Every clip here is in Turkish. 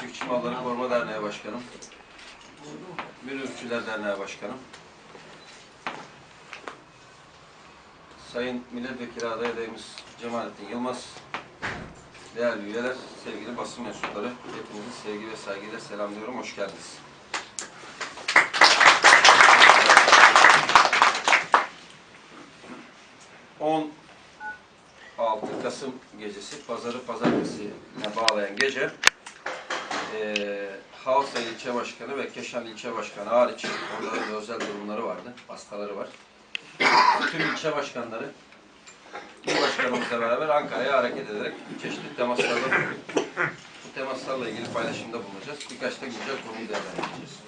Çiftçi Malları Koruma Derneği Başkanım. Münirçiler Derneği Başkanım. Sayın Milletvekili aday adayımız Cemalettin Yılmaz. Değerli üyeler, sevgili basın mensupları, hepinizi sevgi ve saygıyla selamlıyorum. Hoş geldiniz. On 6 Kasım gecesi, pazarı pazartesiye bağlayan gece eee Havsa ilçe başkanı ve Keşan ilçe başkanı hariç, onların da özel durumları vardı, hastaları var. Tüm ilçe başkanları il başkanımızla beraber Ankara'ya hareket ederek çeşitli temaslarla. Bu temaslarla ilgili paylaşımda bulunacağız. Birkaç da güncel konuyu değerlendireceğiz.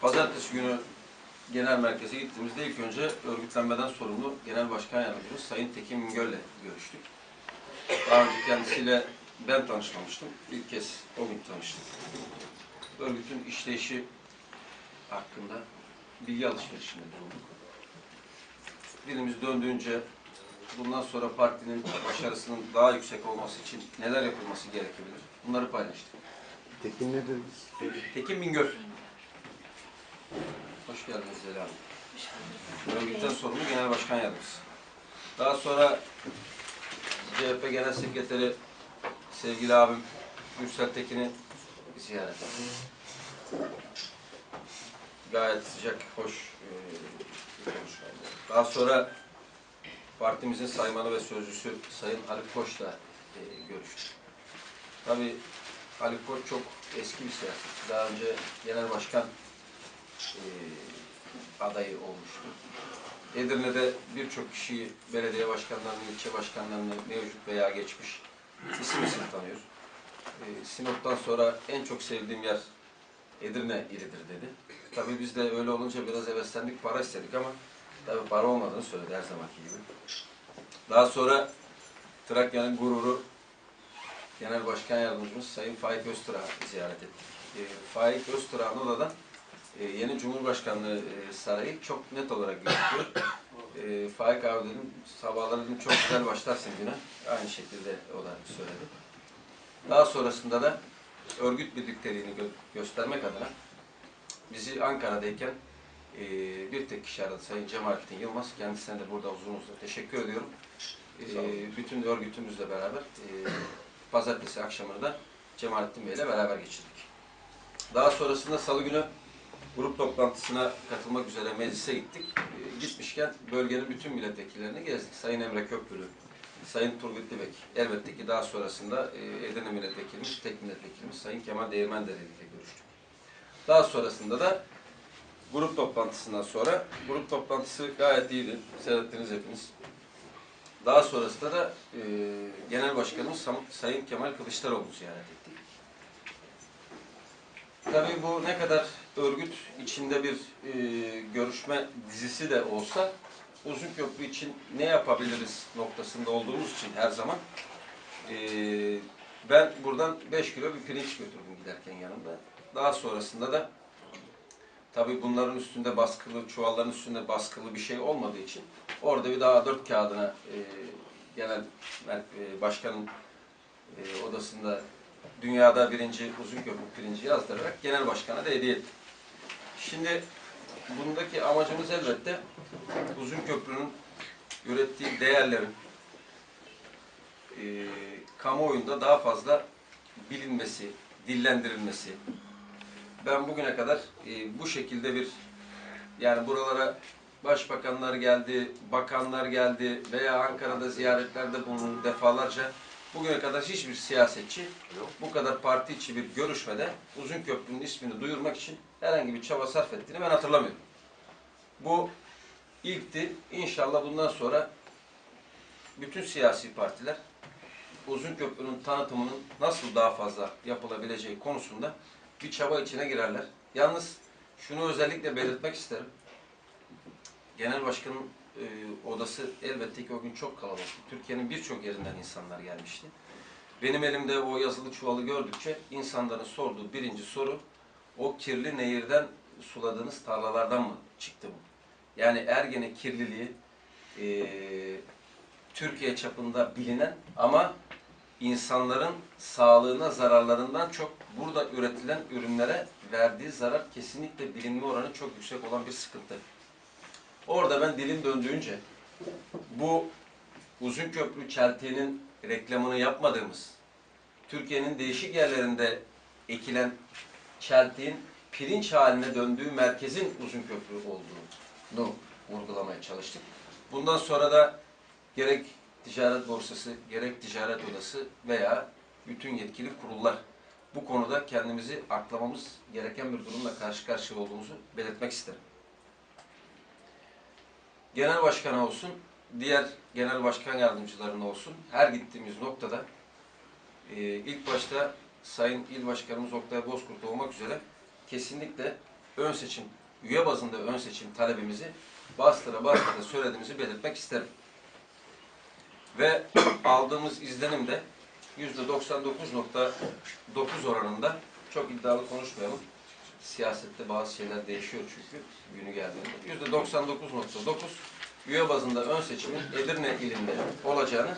Pazartesi günü genel merkeze gittiğimizde ilk önce örgütlenmeden sorumlu Genel Başkan Yardımcımız Sayın Tekin Mingöl'le görüştük. Daha önce kendisiyle ben tanışmamıştım. İlk kez o gün tanıştık. Örgütün işleyişi hakkında bilgi alışverişinde bulunduk. Dilimiz döndüğünce bundan sonra partinin başarısının daha yüksek olması için neler yapılması gerekebilir? Bunları paylaştık. Tekin nedir? Tekin Bingöl. Hoş geldiniz Zeli Hanım. Örgütten sorumlu Genel Başkan Yardımcısı. Daha sonra CHP Genel Sekreteri sevgili abim Gürsel Tekin'i ziyaret ettim. Gayet sıcak, hoş e. Daha sonra partimizin saymanı ve sözcüsü Sayın Haluk Koç'la e, görüştük. Tabii Haluk Koç çok eski bir siyasetçi. Daha önce genel başkan e, adayı olmuştu. Edirne'de birçok kişiyi, belediye başkanlarını, ilçe başkanlarını mevcut veya geçmiş isim isim tanıyor. E, Sinop'tan sonra en çok sevdiğim yer Edirne ilidir dedi. Tabii biz de öyle olunca biraz heveslendik, para istedik ama tabii para olmadığını söyledi her zamanki gibi. Daha sonra Trakya'nın gururu Genel Başkan Yardımcımız Sayın Faik Öztürk'ü ziyaret ettik. E, Faik Öztürk'ün odadan e, yeni Cumhurbaşkanlığı e, sarayı çok net olarak gözüküyor. Faik abi dedim, sabahları dedim çok güzel başlarsın güne. Aynı şekilde o da söyledi. Daha sonrasında da örgüt birlikteliğini gö- göstermek adına bizi Ankara'dayken e, bir tek kişi aradı Sayın Cemalettin Yılmaz. Kendisine de burada uzun uzun teşekkür ediyorum. E, bütün örgütümüzle beraber e, pazartesi akşamını da Cemalettin Bey'le beraber geçirdik. Daha sonrasında salı günü grup toplantısına katılmak üzere meclise gittik. Gitmişken bölgenin bütün milletvekillerini gezdik. Sayın Emre Köprülü, Sayın Turgut Dibek, elbette ki daha sonrasında e, Edirne milletvekilimiz, tek milletvekilimiz Sayın Kemal Değirmendere ile görüştük. Daha sonrasında da grup toplantısından sonra, grup toplantısı gayet iyiydi. Seyrettiniz hepiniz. Daha sonrasında da e, Genel Başkanımız Sayın Kemal Kılıçdaroğlu ziyaret ettik. Tabii bu ne kadar örgüt içinde bir e, görüşme dizisi de olsa Uzunköprü için ne yapabiliriz noktasında olduğumuz için her zaman e, ben buradan 5 kilo bir pirinç götürdüm giderken yanımda. Daha sonrasında da tabii bunların üstünde baskılı, çuvalların üstünde baskılı bir şey olmadığı için orada bir daha dört kağıdına e, genel e, başkanın e, odasında dünyada birinci Uzunköprü pirinci yazdırarak genel başkana da hediye ettim. Şimdi bundaki amacımız elbette Uzunköprü'nün ürettiği değerlerin e, kamuoyunda daha fazla bilinmesi, dillendirilmesi. Ben bugüne kadar e, bu şekilde bir yani buralara başbakanlar geldi, bakanlar geldi veya Ankara'da ziyaretlerde bulundu defalarca. Bugüne kadar hiçbir siyasetçi bu kadar parti içi bir görüşmede Uzunköprü'nün ismini duyurmak için herhangi bir çaba sarf ettiğini ben hatırlamıyorum. Bu ilkti. İnşallah bundan sonra bütün siyasi partiler Uzunköprü'nün tanıtımının nasıl daha fazla yapılabileceği konusunda bir çaba içine girerler. Yalnız şunu özellikle belirtmek isterim. Genel Başkan'ın e, odası elbette ki o gün çok kalabalık. Türkiye'nin birçok yerinden insanlar gelmişti. Benim elimde o yazılı çuvalı gördükçe insanların sorduğu birinci soru o kirli nehirden suladığınız tarlalardan mı çıktı bu? Yani Ergene kirliliği e, Türkiye çapında bilinen ama insanların sağlığına zararlarından çok burada üretilen ürünlere verdiği zarar kesinlikle bilinme oranı çok yüksek olan bir sıkıntı. Orada ben dilim döndüğünce bu uzun köprü çeltiğinin reklamını yapmadığımız, Türkiye'nin değişik yerlerinde ekilen çeltiğin pirinç haline döndüğü merkezin uzun köprü olduğunu vurgulamaya çalıştık. Bundan sonra da gerek ticaret borsası, gerek ticaret odası veya bütün yetkili kurullar bu konuda kendimizi aklamamız gereken bir durumla karşı karşıya olduğumuzu belirtmek isterim. Genel başkana olsun, diğer genel başkan yardımcılarına olsun, her gittiğimiz noktada e, ilk başta Sayın İl Başkanımız Oktay Bozkurt olmak üzere kesinlikle ön seçim, üye bazında ön seçim talebimizi bastıra bastıra söylediğimizi belirtmek isterim. Ve aldığımız izlenim de %99.9 oranında çok iddialı konuşmayalım. Siyasette bazı şeyler değişiyor çünkü günü geldiğinde. %99.9 üye bazında ön seçimin Edirne ilinde olacağını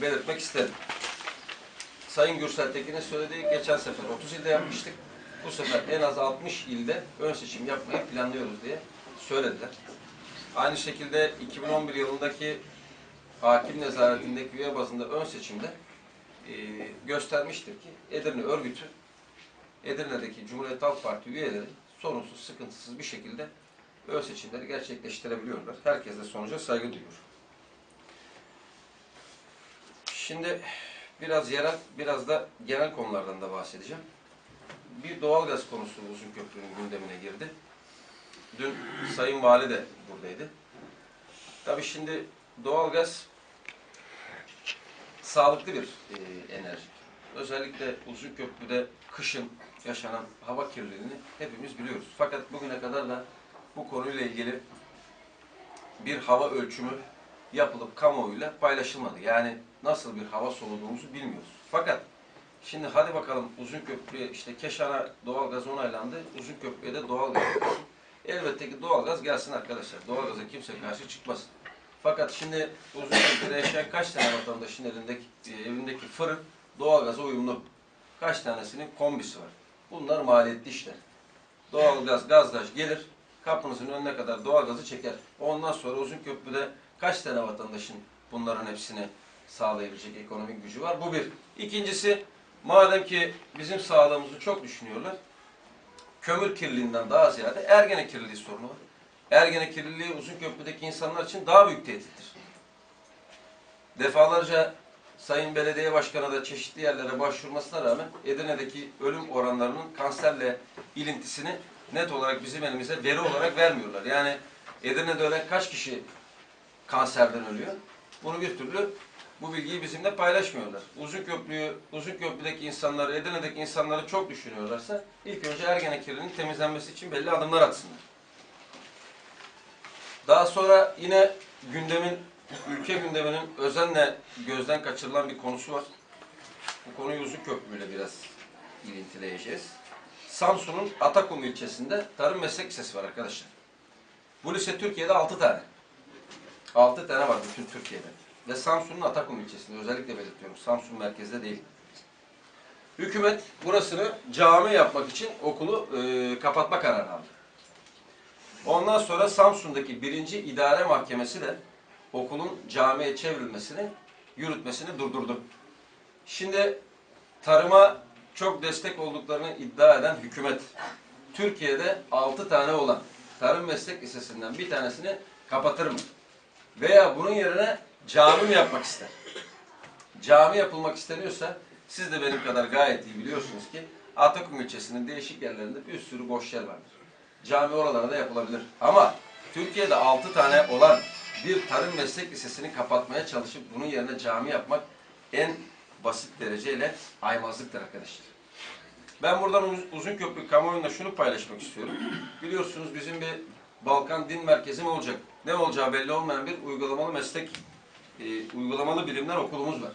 belirtmek isterim. Sayın Gürsel Tekin'in söylediği geçen sefer 30 ilde yapmıştık. Bu sefer en az 60 ilde ön seçim yapmayı planlıyoruz diye söylediler. Aynı şekilde 2011 yılındaki hakim nezaretindeki üye bazında ön seçimde e, göstermiştir ki Edirne örgütü Edirne'deki Cumhuriyet Halk Parti üyeleri sorunsuz, sıkıntısız bir şekilde ön seçimleri gerçekleştirebiliyorlar. Herkes de sonuca saygı duyuyor. Şimdi biraz yerel, biraz da genel konulardan da bahsedeceğim. Bir doğalgaz konusu uzun köprünün gündemine girdi. Dün Sayın Vali de buradaydı. Tabii şimdi doğalgaz sağlıklı bir e, enerji. Özellikle uzun köprüde kışın yaşanan hava kirliliğini hepimiz biliyoruz. Fakat bugüne kadar da bu konuyla ilgili bir hava ölçümü yapılıp kamuoyuyla paylaşılmadı. Yani nasıl bir hava soluduğumuzu bilmiyoruz. Fakat şimdi hadi bakalım uzun köprüye işte Keşan'a doğalgaz onaylandı. Uzun köprüye de doğalgaz gelsin. Elbette ki doğalgaz gelsin arkadaşlar. Doğalgaza kimse karşı çıkmasın. Fakat şimdi uzun köprüde yaşayan kaç tane vatandaşın elindeki, e, evindeki fırın doğalgaza uyumlu? Kaç tanesinin kombisi var? Bunlar maliyetli işler. Doğalgaz, gazdaş gelir, kapınızın önüne kadar doğalgazı çeker. Ondan sonra uzun köprüde kaç tane vatandaşın bunların hepsini sağlayabilecek ekonomik gücü var? Bu bir. İkincisi, madem ki bizim sağlığımızı çok düşünüyorlar, kömür kirliliğinden daha ziyade ergene kirliliği sorunu var. Ergene kirliliği uzun köprüdeki insanlar için daha büyük tehdittir. Defalarca Sayın Belediye Başkanı da çeşitli yerlere başvurmasına rağmen Edirne'deki ölüm oranlarının kanserle ilintisini net olarak bizim elimize veri olarak vermiyorlar. Yani Edirne'de ölen kaç kişi kanserden ölüyor? Bunu bir türlü bu bilgiyi bizimle paylaşmıyorlar. Uzun köprüyü, uzun köprüdeki insanları, Edirne'deki insanları çok düşünüyorlarsa ilk önce Ergene temizlenmesi için belli adımlar atsınlar. Daha sonra yine gündemin, ülke gündeminin özenle gözden kaçırılan bir konusu var. Bu konuyu uzun köprüyle biraz ilintileyeceğiz. Samsun'un Atakum ilçesinde tarım meslek lisesi var arkadaşlar. Bu lise Türkiye'de 6 tane. 6 tane var bütün Türkiye'de. Ve Samsun'un Atakum ilçesinde özellikle belirtiyorum. Samsun merkezde değil. Hükümet burasını cami yapmak için okulu e, kapatma kararı aldı. Ondan sonra Samsun'daki birinci idare mahkemesi de okulun camiye çevrilmesini, yürütmesini durdurdu. Şimdi tarıma çok destek olduklarını iddia eden hükümet, Türkiye'de 6 tane olan tarım meslek lisesinden bir tanesini kapatır mı? Veya bunun yerine cami mi yapmak ister? Cami yapılmak isteniyorsa siz de benim kadar gayet iyi biliyorsunuz ki Atakum ilçesinin değişik yerlerinde bir sürü boş yer vardır. Cami oralara da yapılabilir. Ama Türkiye'de 6 tane olan bir tarım meslek lisesini kapatmaya çalışıp bunun yerine cami yapmak en basit dereceyle aymazlıktır arkadaşlar. Ben buradan Uz- uzun köprü kamuoyunda şunu paylaşmak istiyorum. Biliyorsunuz bizim bir Balkan Din Merkezi mi olacak? Ne olacağı belli olmayan bir uygulamalı meslek, e, uygulamalı bilimler okulumuz var.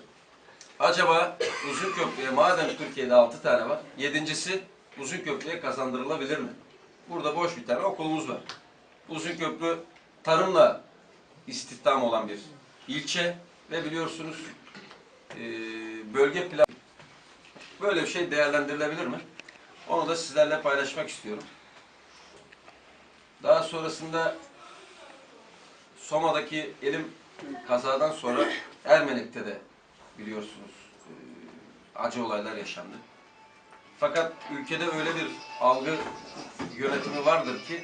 Acaba uzun köprüye madem Türkiye'de 6 tane var, yedincisi uzun köprüye kazandırılabilir mi? Burada boş bir tane okulumuz var. Uzun köprü tarımla istihdam olan bir ilçe ve biliyorsunuz e, bölge planı böyle bir şey değerlendirilebilir mi? Onu da sizlerle paylaşmak istiyorum. Daha sonrasında Soma'daki elim kazadan sonra Ermenek'te de biliyorsunuz e, acı olaylar yaşandı. Fakat ülkede öyle bir algı yönetimi vardır ki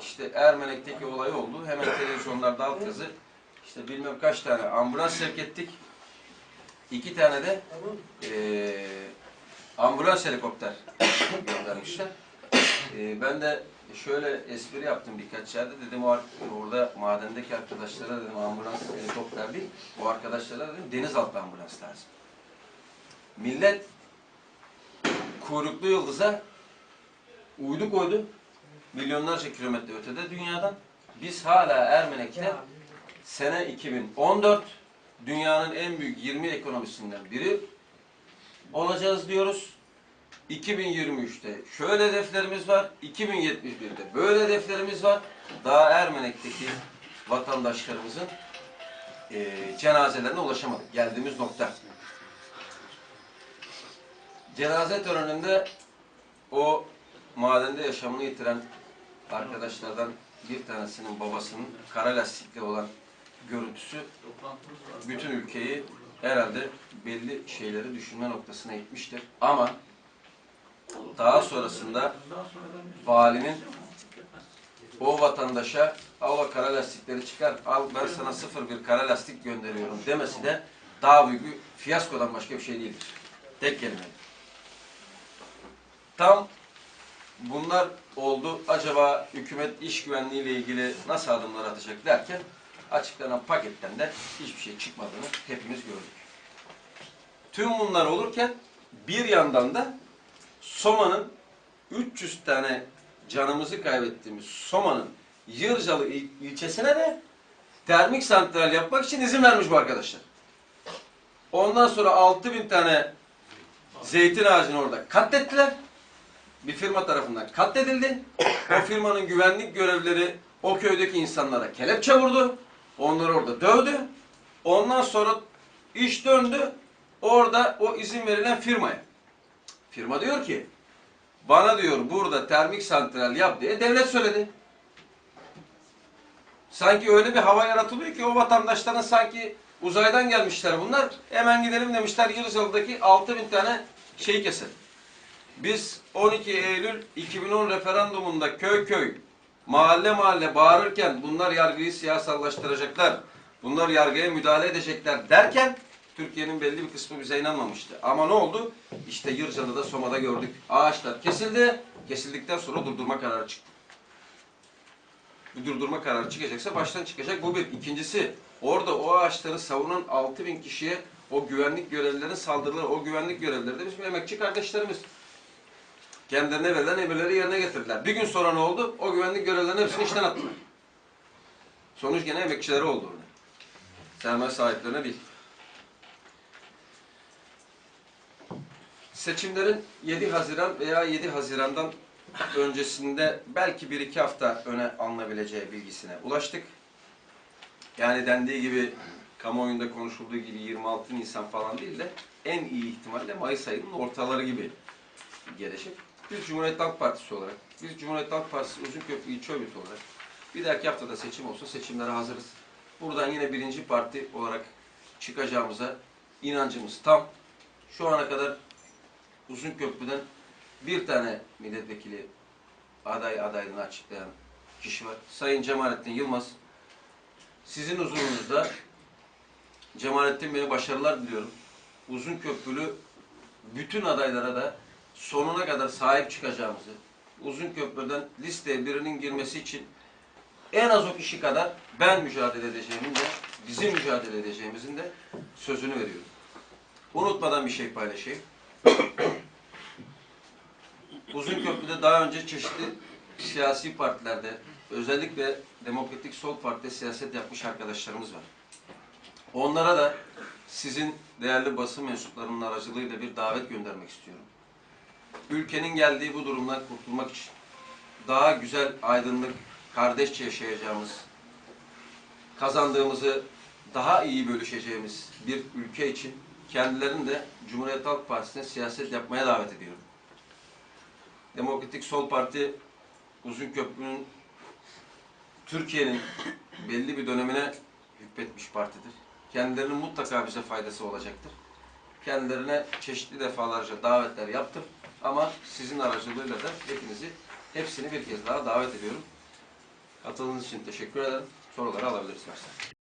işte Ermenek'teki olay oldu. Hemen televizyonlarda alt yazı işte bilmem kaç tane ambulans sevk ettik. İki tane de eee ambulans helikopter göndermişler. Eee, ben de şöyle espri yaptım birkaç yerde. Dedim o orada madendeki arkadaşlara dedim ambulans helikopter değil. O arkadaşlara dedim denizaltı ambulans lazım. Millet kuyruklu yıldıza uydu koydu. Milyonlarca kilometre ötede dünyadan. Biz hala Ermenek'te sene 2014 dünyanın en büyük 20 ekonomisinden biri olacağız diyoruz. 2023'te şöyle hedeflerimiz var. 2071'de böyle hedeflerimiz var. Daha Ermenek'teki vatandaşlarımızın eee cenazelerine ulaşamadık. Geldiğimiz nokta. Cenaze töreninde o madende yaşamını yitiren arkadaşlardan bir tanesinin babasının kara lastikli olan görüntüsü bütün ülkeyi herhalde belli şeyleri düşünme noktasına itmiştir. Ama daha sonrasında valinin o vatandaşa al o kara lastikleri çıkar, al ben sana sıfır bir kara lastik gönderiyorum demesi de daha büyük bir fiyaskodan başka bir şey değildir. Tek kelime. Tam bunlar oldu. Acaba hükümet iş güvenliği ile ilgili nasıl adımlar atacak derken açıklanan paketten de hiçbir şey çıkmadığını hepimiz gördük. Tüm bunlar olurken bir yandan da Soma'nın 300 tane canımızı kaybettiğimiz Soma'nın Yırcalı il- ilçesine de termik santral yapmak için izin vermiş bu arkadaşlar. Ondan sonra 6000 tane zeytin ağacını orada katlettiler bir firma tarafından katledildi. O firmanın güvenlik görevlileri o köydeki insanlara kelepçe vurdu. Onları orada dövdü. Ondan sonra iş döndü. Orada o izin verilen firmaya. Firma diyor ki bana diyor burada termik santral yap diye devlet söyledi. Sanki öyle bir hava yaratılıyor ki o vatandaşların sanki uzaydan gelmişler bunlar. Hemen gidelim demişler Yıldızlı'daki 6000 tane şeyi keselim. Biz 12 Eylül 2010 referandumunda köy köy, mahalle mahalle bağırırken bunlar yargıyı siyasallaştıracaklar, bunlar yargıya müdahale edecekler derken Türkiye'nin belli bir kısmı bize inanmamıştı. Ama ne oldu? İşte Yırcan'da Soma'da gördük. Ağaçlar kesildi. Kesildikten sonra durdurma kararı çıktı. Bu durdurma kararı çıkacaksa baştan çıkacak. Bu bir. İkincisi orada o ağaçları savunan 6 bin kişiye o güvenlik görevlilerinin saldırıları, o güvenlik görevlileri de bizim emekçi kardeşlerimiz kendilerine verilen emirleri yerine getirdiler. Bir gün sonra ne oldu? O güvenlik görevlilerinin hepsini işten attılar. Sonuç gene emekçileri oldu orada. Sermaye sahiplerine değil. Seçimlerin 7 Haziran veya 7 Haziran'dan öncesinde belki 1-2 hafta öne alınabileceği bilgisine ulaştık. Yani dendiği gibi kamuoyunda konuşulduğu gibi 26 Nisan falan değil de en iyi ihtimalle Mayıs ayının ortaları gibi gelecek. Biz Cumhuriyet Halk Partisi olarak, biz Cumhuriyet Halk Partisi Uzunköprü İlçe Örgütü olarak bir dahaki haftada seçim olsa seçimlere hazırız. Buradan yine birinci parti olarak çıkacağımıza inancımız tam. Şu ana kadar Uzunköprü'den bir tane milletvekili aday adaylığını açıklayan kişi var. Sayın Cemalettin Yılmaz. Sizin huzurunuzda Cemalettin Bey'e başarılar diliyorum. Uzunköprülü bütün adaylara da sonuna kadar sahip çıkacağımızı, uzun köprüden listeye birinin girmesi için en az o kişi kadar ben mücadele edeceğimin de, bizim mücadele edeceğimizin de sözünü veriyorum. Unutmadan bir şey paylaşayım. Uzun köprüde daha önce çeşitli siyasi partilerde, özellikle Demokratik Sol Parti'de siyaset yapmış arkadaşlarımız var. Onlara da sizin değerli basın mensuplarının aracılığıyla bir davet göndermek istiyorum ülkenin geldiği bu durumdan kurtulmak için daha güzel, aydınlık, kardeşçe yaşayacağımız, kazandığımızı daha iyi bölüşeceğimiz bir ülke için kendilerini de Cumhuriyet Halk Partisi'ne siyaset yapmaya davet ediyorum. Demokratik Sol Parti Uzunköprü'nün Türkiye'nin belli bir dönemine hükmetmiş partidir. Kendilerinin mutlaka bize faydası olacaktır. Kendilerine çeşitli defalarca davetler yaptım. Ama sizin aracılığıyla da hepinizi, hepsini bir kez daha davet ediyorum. Katıldığınız için teşekkür ederim. Soruları alabilirsiniz.